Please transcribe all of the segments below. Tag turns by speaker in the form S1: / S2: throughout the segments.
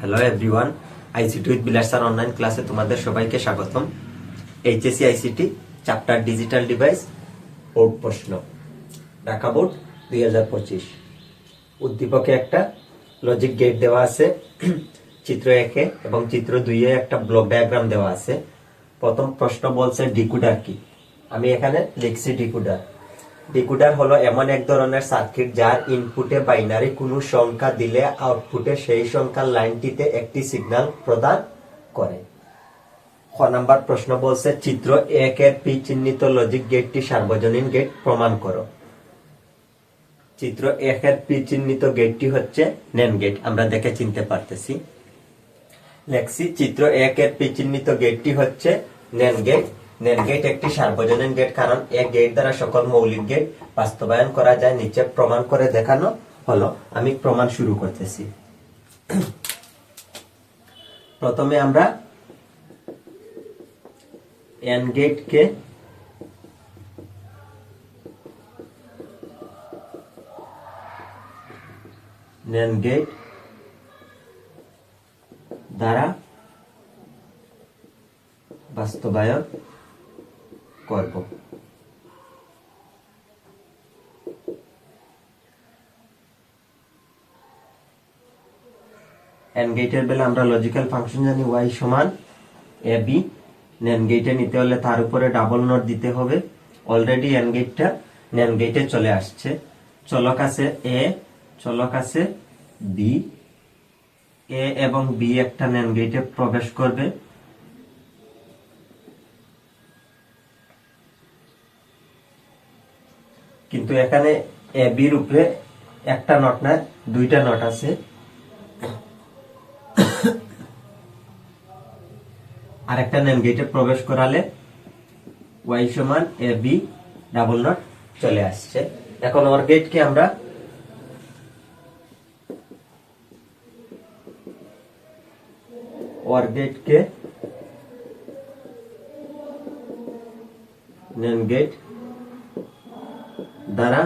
S1: Hello everyone ICT with Bilas sir online ক্লাসে তোমাদের সবাইকে স্বাগতম। HSC ICT chapter digital device board প্রশ্ন। ঢাকা বোর্ড দুই হাজার পঁচিশ। উদ্দীপকে একটা লজিক গেট দেওয়া আছে, চিত্র একে এবং চিত্র দুইয়ে একটা ব্লক ডায়াগ্রাম দেওয়া আছে। প্রথম প্রশ্ন বলছে ডিকুডার কি? আমি এখানে লিখছি ডিকুডার। ডিকোডার হলো এমন এক ধরনের সার্কিট যার ইনপুটে বাইনারি কোনো সংখ্যা দিলে আউটপুটে সেই সংখ্যার লাইনটিতে একটি সিগন্যাল প্রদান করে। খ নাম্বার প্রশ্ন বলছে চিত্র এক এর পি চিহ্নিত লজিক গেটটি সার্বজনীন গেট প্রমাণ করো। চিত্র এক এর পি চিহ্নিত গেটটি হচ্ছে নেন গেট আমরা দেখে চিনতে পারতেছি। লেখছি চিত্র এক এর পি চিহ্নিত গেটটি হচ্ছে নেন গেট নেন গেট একটি সার্বজনীন গেট কারণ এক গেট দ্বারা সকল মৌলিক গেট বাস্তবায়ন করা যায়, নিচে প্রমাণ করে দেখানো হলো। আমি প্রমাণ শুরু করতেছি। প্রথমে আমরা এন গেটকে নেন গেট দ্বারা বাস্তবায়ন করব এন্ড গেটের বেলা আমরা লজিক্যাল ফাংশন জানি ওয়াই সমান এ বি নেন গেটে নিতে হলে তার উপরে ডাবল নোট দিতে হবে। অলরেডি এন গেটটা নেন গেটে চলে আসছে। চলক আছে এ চলক আছে বি এ এবং বি একটা নেন গেটে প্রবেশ করবে। কিন্তু এখানে এ বির উপরে একটা নট না দুইটা নট আছে। আরেকটা নেন গেটে প্রবেশ করালে ওয়াই সমান এ, বি, ডাবল নট চলে আসছে। এখন ওর গেটকে আমরা ওর গেটকে গেট দ্বারা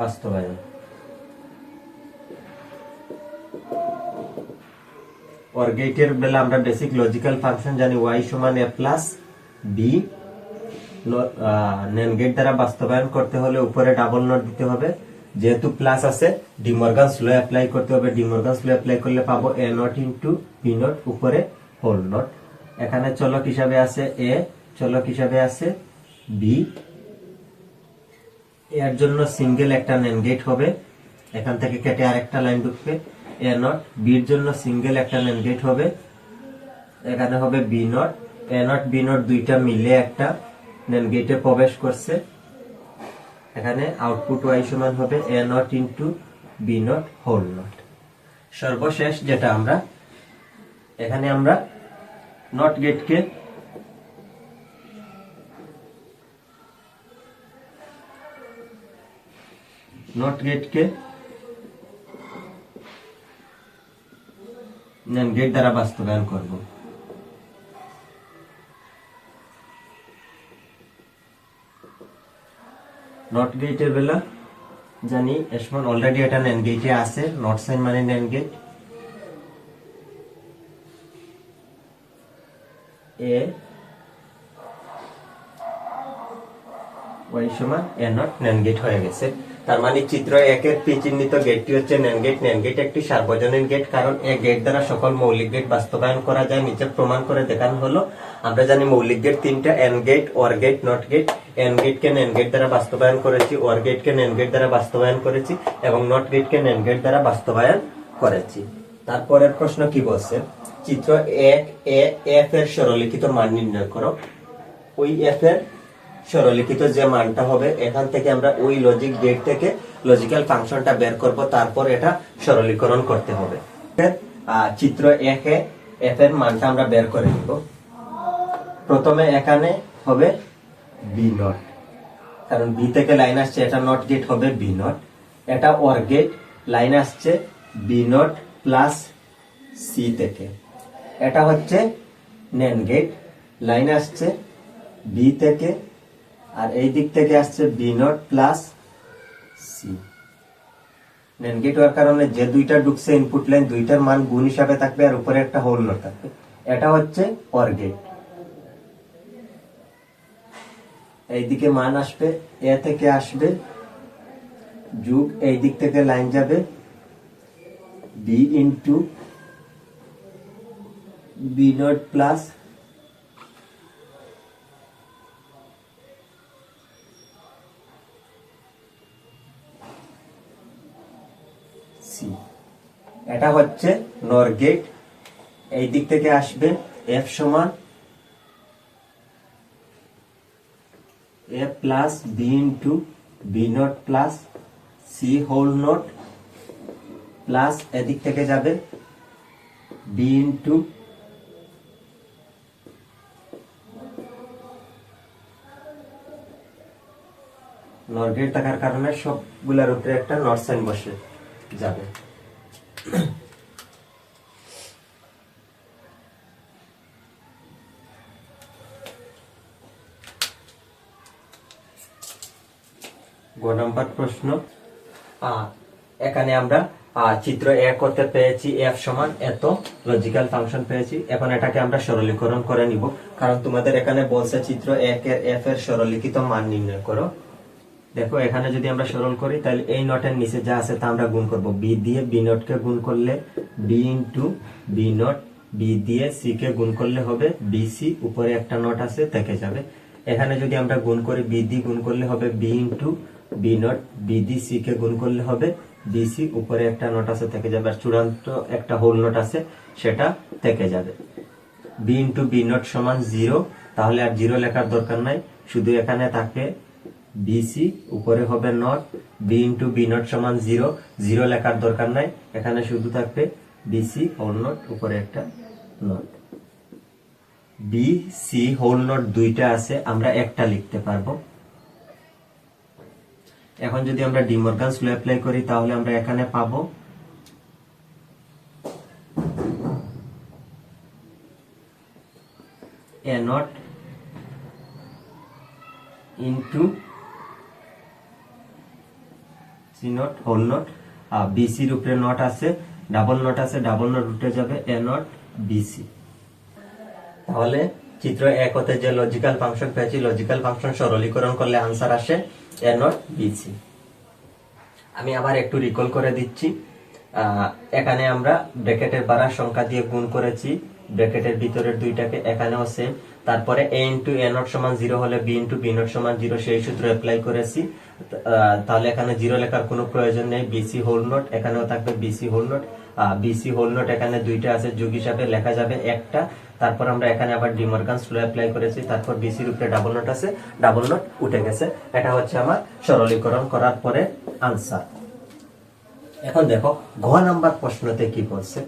S1: বাস্তবায়ন। ওর গেটের বেলা আমরা বেসিক লজিক্যাল ফাংশন জানি, y সমান a plus B NAND gate দ্বারা বাস্তবায়ন করতে হলে উপরে ডাবল নট দিতে হবে। যেহেতু প্লাস আছে ডিমর্গান স্লো অ্যাপ্লাই করতে হবে। ডিমর্গান স্লো অ্যাপ্লাই করলে পাবো A not into B not উপরে হোল নট এখানে চলক হিসাবে আছে এ চলক হিসাবে আছে বি এর জন্য সিঙ্গেল একটা নেন গেট হবে। এখান থেকে কেটে আরেকটা লাইন ঢুকবে। এ নট বির জন্য সিঙ্গেল একটা নেন গেট হবে। এখানে হবে B not A not B not দুইটা মিলে একটা নেন গেটে প্রবেশ করছে। এখানে আউটপুট ওয়াই সমান হবে A not into B not whole not সর্বশেষ যেটা আমরা, এখানে আমরা নট গেটকে নট গেটকে গেট দ্বারা বাস্তবায়ন করব। নট গেটের বেলা জানি এসমান অলরেডি এটা নেন গেটে আছে নট সাইন মানে নেন গেট এ ওয়াই সমান এ নট নেন গেট হয়ে গেছে। তার মানে চিত্র একের পি চিহ্নিত গেটটি হচ্ছে নেন গেট নেন গেট একটি সার্বজনীন গেট কারণ এ গেট দ্বারা সকল মৌলিক গেট বাস্তবায়ন করা যায়, নিচে প্রমাণ করে দেখানো হলো। আমরা জানি মৌলিক গেট তিনটা AND gate OR gate NOT gate AND gate K NAND gate দ্বারা বাস্তবায়ন করেছি ওর গেট কে নেন গেট দ্বারা বাস্তবায়ন করেছি, এবং নট গেট কে নেন গেট দ্বারা বাস্তবায়ন করেছি। তারপরের প্রশ্ন কি বলছে? চিত্র এক এফ এর সরলিখিত মান নির্ণয় করো। ওই এফ এর সরলিখিত যে মানটা হবে, এখান থেকে আমরা ওই লজিক গেট থেকে লজিক্যাল ফাংশনটা বের করব, তারপর এটা সরলীকরণ করতে হবে। চিত্র একে এফ এর মানটা আমরা বের করে নিব। প্রথমে এখানে হবে বি নট কারণ বি থেকে লাইন আসছে, এটা নট গেট হবে বি নট এটা ওর গেট লাইন আসছে বি নট প্লাস সি থেকে। এটা হচ্ছে নেন গেট লাইন আসছে বি থেকে আর এই দিক থেকে আসছে B not plus C NAND gate হওয়ার কারণে যে দুইটা ঢুকছে ইনপুট লাইন দুইটার মান গুণ হিসাবে থাকবে আর উপরে একটা হোল নোট থাকবে। এটা হচ্ছে অর গেট এইদিকে মান আসবে এ থেকে আসবে, যুগ এই দিক থেকে লাইন যাবে B into B not plus C. এটা হচ্ছে নর গেট। এই দিক থেকে আসবে এফ সমান A plus B into B not plus C whole not plus এদিক থেকে যাবে বি ইন্টু নর গেট থাকার কারণে সবগুলোর উপরে একটা নট সাইন বসে। যাবে। গ নম্বর প্রশ্ন। আহ, এখানে আমরা আহ, চিত্র এক করতে পেয়েছি এফ সমান এত লজিক্যাল ফাংশন পেয়েছি। এখন এটাকে আমরা সরলীকরণ করে নিব। কারণ তোমাদের এখানে বলছে চিত্র এক এর এফ এর সরলীকৃত মান নির্ণয় করো। দেখো, এখানে যদি আমরা সরল করি, তাহলে এই নটের নিচে যা আছে তা আমরা গুণ করব। বি দিয়ে বি নটকে গুণ করলে B into B not, B দিয়ে সি কে গুণ করলে হবে বি সি, উপরে একটা নট আছে থেকে যাবে। এখানে যদি আমরা গুণ করি, বি দি গুণ করলে হবে B into B not, B the C কে গুণ করলে হবে বি সি, উপরে একটা নট আছে থেকে যাবে। আর চূড়ান্ত একটা হোল নট আছে, সেটা থেকে যাবে। বি ইন্টু বি নট সমান জিরো, তাহলে আর জিরো লেখার দরকার নাই। শুধু এখানে থাকে বিসি উপরে হবে not B into B not সমান জিরো জিরো লেখার দরকার নাই, এখানে শুধু থাকবে বিসি হোল নট উপরে একটা not B C whole not দুইটা আছে, আমরা একটা লিখতে পারব। এখন যদি আমরা ডিমর্গানস ল অ্যাপ্লাই করি, তাহলে আমরা এখানে পাবো A not into C not whole not বিসির উপরে নট আছে ডাবল নট আছে ডাবল নট উঠে যাবে এ নট বিসি তাহলে চিত্র এক হতে যে লজিক্যাল ফাংশন পেয়েছি লজিক্যাল ফাংশন সরলীকরণ করলে আনসার আসে এ নট বিসি আমি আবার একটু রিকল করে দিচ্ছি এখানে আমরা ব্র্যাকেটের বাড়ার সংখ্যা দিয়ে গুণ করেছি, ব্র্যাকেটের ভিতরের দুইটাকে এখানেও সেম তারপরে এ ইন্টু এ নট সমান জিরো হলে বি ইন্টু বি নট সমান জিরো সেই সূত্র অ্যাপ্লাই করেছি। তাহলে এখানে জিরো লেখার কোনো প্রয়োজন নেই। বিসি হোল নোট এখানেও থাকবে BC whole not BC whole not এখানে দুইটা আছে, যুগ হিসাবে লেখা যাবে একটা। তারপর আমরা এখানে আবার ডিমার্গান স্লো অ্যাপ্লাই করেছি। তারপর বিসির উপরে ডাবল নোট আছে ডাবল নোট উঠে গেছে। এটা হচ্ছে আমার সরলীকরণ করার পরে আনসার এখন দেখো, ঘ নাম্বার প্রশ্নতে কি বলছে?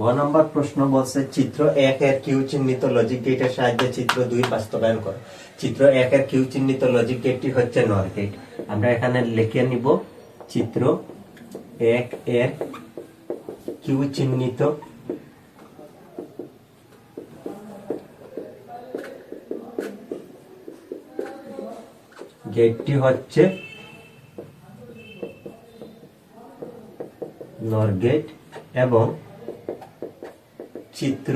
S1: ঘ নম্বর প্রশ্ন বলছে, চিত্র এক এর কিউ চিহ্নিত লজিক গেটের সাহায্যে চিত্র দুই বাস্তবায়ন করো। চিত্র এক এর কিউ চিহ্নিত লজিক গেটটি হচ্ছে নর গেট আমরা এখানে লিখে নিব, চিত্র এক এর কিউ চিহ্নিত গেটটি হচ্ছে নর গেট এবং চিত্র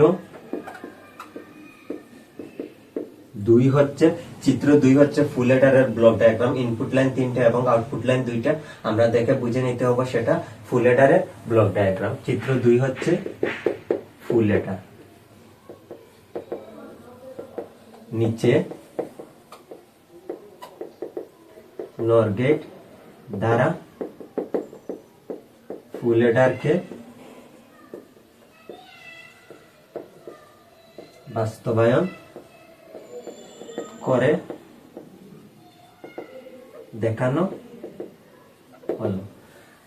S1: দুই হচ্ছে, চিত্র দুই হচ্ছে ফুল এডারের ব্লক ডায়াগ্রাম ইনপুট লাইন তিনটা এবং আউটপুট লাইন দুইটা। আমরা দেখে বুঝে নিতে হবে সেটা ফুল এডারের ব্লক ডায়াগ্রাম চিত্র দুই হচ্ছে ফুল লেটার নিচে নর গেট দ্বারা ফুল এডারকে বাস্তবায়ন করে দেখানো হলো।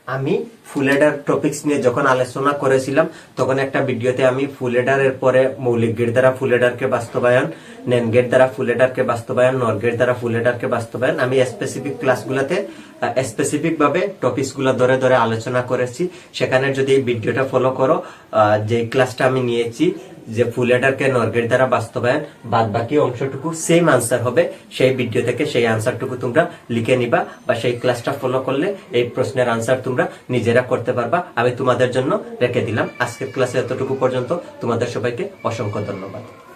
S1: আমি ফুলেডার টপিকস নিয়ে যখন আলোচনা করেছিলাম, তখন একটা ভিডিওতে আমি ফুলেডারের পরে মৌলিক গেট দ্বারা ফুলেডারকে বাস্তবায়ন নেন গেট দ্বারা ফুলেডারকে বাস্তবায়ন নর গেট দ্বারা ফুলেডারকে বাস্তবায়ন, আমি স্পেসিফিক ক্লাসগুলোতে স্পেসিফিক ভাবে টপিকসগুলো ধরে ধরে আলোচনা করেছি। সেখানে যদি এই ভিডিওটা ফলো করো যে ক্লাসটা আমি নিয়েছি যে ফুল এডারকে কে গেট দ্বারা বাস্তবায়ন বাদ বাকি অংশটুকু সেম আনসার হবে। সেই ভিডিও থেকে সেই আনসারটুকু তোমরা লিখে নিবা বা সেই ক্লাসটা ফলো করলে এই প্রশ্নের আনসার তোমরা নিজেরা করতে পারবা। আমি তোমাদের জন্য রেখে দিলাম। আজকের ক্লাসে এতটুকু পর্যন্ত। তোমাদের সবাইকে অসংখ্য ধন্যবাদ।